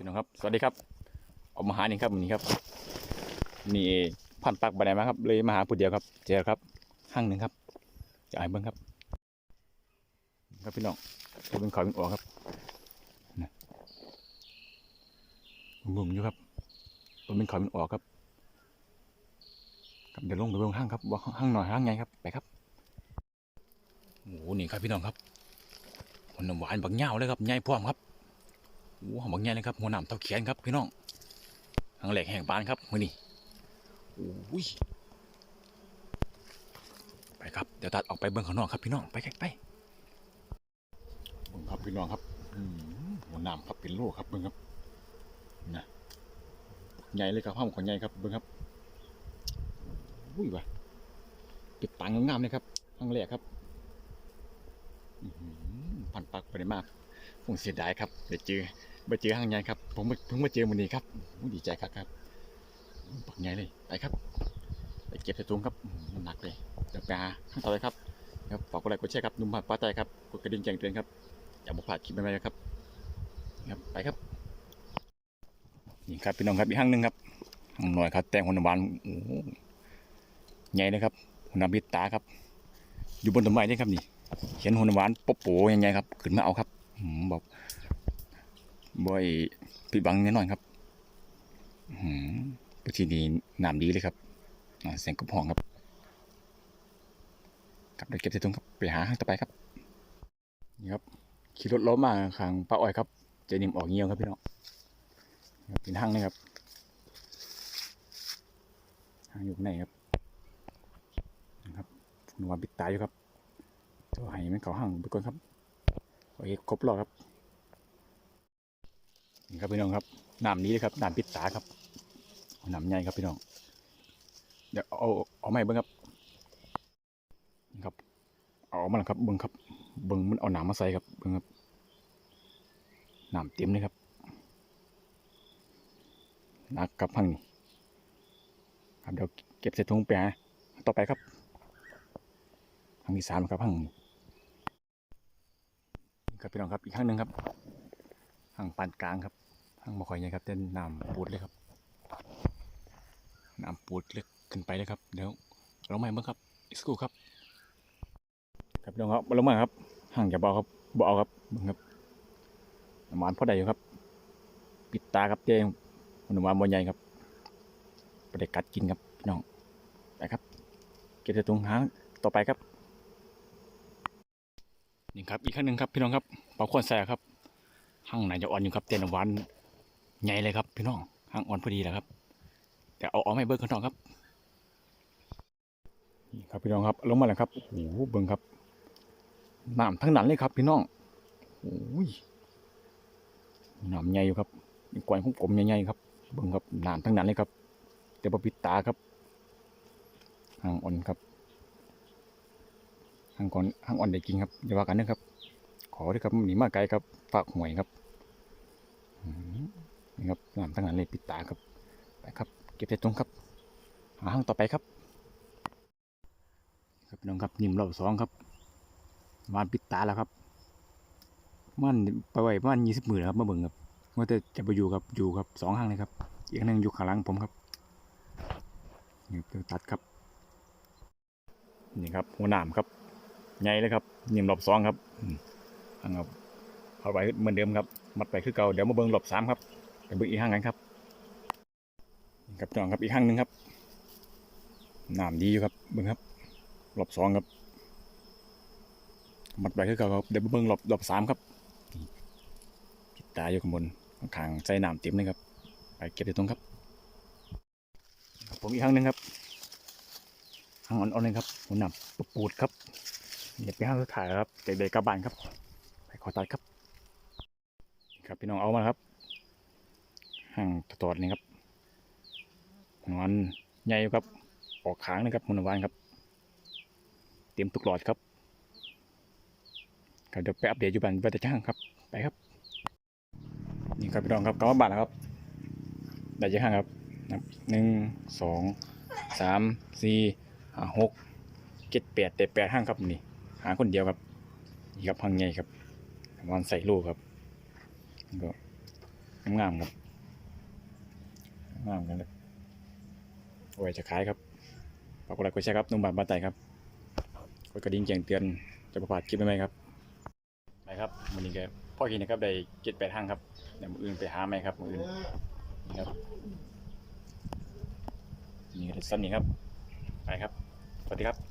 พี่น้องครับ สวัสดีครับออกมาหานี่ครับวันนี้ครับนี่พันปักบันไดมาครับ เลยมาหาผู้เดียวครับ เจอครับห้างหนึ่งครับจะให้เบิ้งครับ ครับพี่น้องจะเป็นเขาเป็นออกครับนะงงๆอยู่ครับมันเป็นเขาเป็นออกครับครับเดี๋ยวลงไปเบิ้งห้างครับว่าห้างหน่อยห้างไงครับไปครับโอ้โหนี่ครับพี่น้องครับมันหวานบักเหงาเลยครับใหญ่พร้อมครับ โอ้โหบางแง่เลยครับหัวหนามเท่าแขนครับพี่น้องทางแหลกแห่งบานครับมือนี่โอ้ยไปครับเดี๋ยวตัดออกไปเบื้องข้างนอกครับพี่น้องไปไปเบื้องครับพี่น้องครับหัวหนามครับเป็นโลครับเบื้องครับนะใหญ่เลยครับห้องของใหญ่ครับเบื้องครับอุ้ยวะเก็บตังงามๆเลยครับทางแหลกครับอื้อหือพันปักไปได้มาก ผมเสียดายครับเดี๋ยวเจอไปเจอห้างใหญ่ครับ ผมเพิ่งมาเจอวันนี้ครับดีใจครับครับปักใหญ่เลยไปครับไปเก็บใส่ถุงครับมันหนักเลยเดี๋ยวไปหาข้างต่อเลยครับครับฝากกดไลค์กดแชร์ครับนุ่มผัดป้าใจครับกดกระดิ่งแจ้งเตือนครับอย่าบุกพลาดคลิปใหม่ๆนครับครับไปครับนี่ครับพี่น้องครับอีกห้างหนึ่งครับห้างหน่อยครับแต่งหัวหน้ำบานโอ้โหใหญ่เลยครับหัวหน้ำบิดตาครับ อยู่บนต้นไม้นี่ครับนี่เห็นหัวหน้ำบานป๊บโป๋ยังไงครับขึ้นมาเอาครับ บอกบ่อยปิดบังแน่นอนครับอื้อหืมพื้นที่นี้น้ำดีเลยครับเสียงกระพองครับกลับเดี๋ยวเก็บใส่ถุงครับไปหาห้างต่อไปครับนี่ครับขี่รถล้มมาข้างป้าอ้อยครับเจนิมออกเงี้ยวครับพี่น้องเป็นห้างนะครับห้างอยู่ข้างในครับนะครับหนูว่าปิดตายอยู่ครับตัวให้มันเขาห้างไปก่อนครับ โอเคครบรอบครับนี่ครับพี่น้องครับน้ำนี้เลยครับน้ำปิดตาครับน้ำใหญ่ครับพี่น้องเดี๋ยวเอาเอาไม้เบิ้งครับครับ เอามาแล้วครับเบิ้งครับเบิ้งมันเอาน้ำมาใส่ครับเบิ้งครับน้ำเต็มเลยครับนักครับพังนี่ครับเดี๋ยวเก็บใส่ถุงไปหาต่อไปครับพังที่สามครับพังนี่ ครับพี่น้องครับอีกครั้งหนึ่งครับทางปานกลางครับทางบ่ค่อยใหญ่ครับเต้นน้ำปูดเลยครับน้ำปูดเล็กขึ้นไปเลยครับเดี๋ยวลงมาเบิ่งครับอีกสักครู่ครับ ครับพี่น้องครับลงมาครับห่างจะเบาครับเบาครับเบิ่งครับน้ำหวานพ่อได้อยู่ครับ ปิดตาครับเจ้น้ำหวานบ่ใหญ่ครับไปได้กัดกินครับพี่น้องไปครับ เก็บใส่ถุงหางต่อไปครับ นี่ครับอีกครั้งหนึ่งครับพี่น้องครับปลาขวนแซ่ครับห้างไหนจะอ่อนอยู่ครับเตียนหวานใหญ่เลยครับ พี่น้องห้างอ่อนพอดีแหละครับ แต่เอาออกไม่เบิ้งข้างนอกครับนี่ครับพี่น้องครับลงมาแล้วครับโอ้โหเบิ้งครับน้ำทั้งนั้นเลยครับพี่น้องโอ้ยน้ำใหญ่อยู่ครับกวนของผมใหญ่ๆครับเบิ้งครับน้ำทั้งนั้นเลยครับแต่บปิดตาครับห้างอ่อนครับ ห้างก่อนห้างอ่อนได้กินครับอย่าว่ากันนะครับ ขอด้วยครับหนีมาไกลครับฝากหวยครับนี่ครับน้ำตั้งนั้นเลยปิดตาครับไปครับ เก็บใส่ตรงครับ หาห้างต่อไปครับ ครับน้องครับนิ่มรอบสองครับวานปิดตาแล้วครับมันไปไหวมาณยี่สิบหมื่นครับมาเบิ่งครับว่าแต่จะไปอยู่ครับอยู่ครับสองห้างเลยครับอีกห้างหนึงอยู่ข้างหลังผมครับนี่เพิ่งตัดครับ นี่ครับหัวหนามครับ ใหญ่เลยครับนิ่มรอบสองครับอังครับเอาไว้เหมือนเดิมครับ มัดไปคือเก่าเดี๋ยวมาเบิ้งรอบสามครับไปเบิ้งอีกห้างกันครับครับจองครับอีกห้างหนึ่งครับน้ำดีอยู่ครับเบิ้งครับรอบสองครับ มัดไปคือเก่าครับเดี๋ยวมาเบิ้งรอบรอบสามครับตาอยู่ข้างบนข้างใส่น้ำเต็มเลยครับ ไปเก็บที่ตรงครับผมอีกห้างหนึ่งครับห้างอ่อนๆเลยครับหัวหนามปูดครับ เดี๋ยวไปห้างสุดท้ายครับเด็กๆกลับบ้านครับ ไปขอตัดครับครับพี่น้องเอามาครับห่างตอดนี่ครับหนอนใหญ่ครับออกขางนะครับมุนวานครับ เตรียมตุกหลอดครับครับเดี๋ยวไปอัปเดตอยู่บ้านบ้านตะช่างครับ ไปครับ นี่ครับพี่น้องครับกลับมาบ้านแล้วครับได้ยังห้างครับหนึ่งสองสามสี่ห้าหกเจ็ดแปดแต่แปดห้างครับนี่ หาคนเดียวครับนี่ครับพังใหญ่ครับวันใส่ลูกครับก็งามครับงามกันเลยเอาไว้จะขายครับฝากกดไลค์กดแชร์ครับนุ่มบานบานไตครับกดกระดิ่งแจ้งเตือนจะประพาดคลิปใหม่ๆครับไปครับวันนี้ก็พ่อกินนะครับได้เจ็ดแปดห้างครับเดี๋ยวมืออื่นไปหาไหมครับมืออื่นนี่ครับนี่ก็ได้สั้นนี่ครับไปครับสวัสดีครับ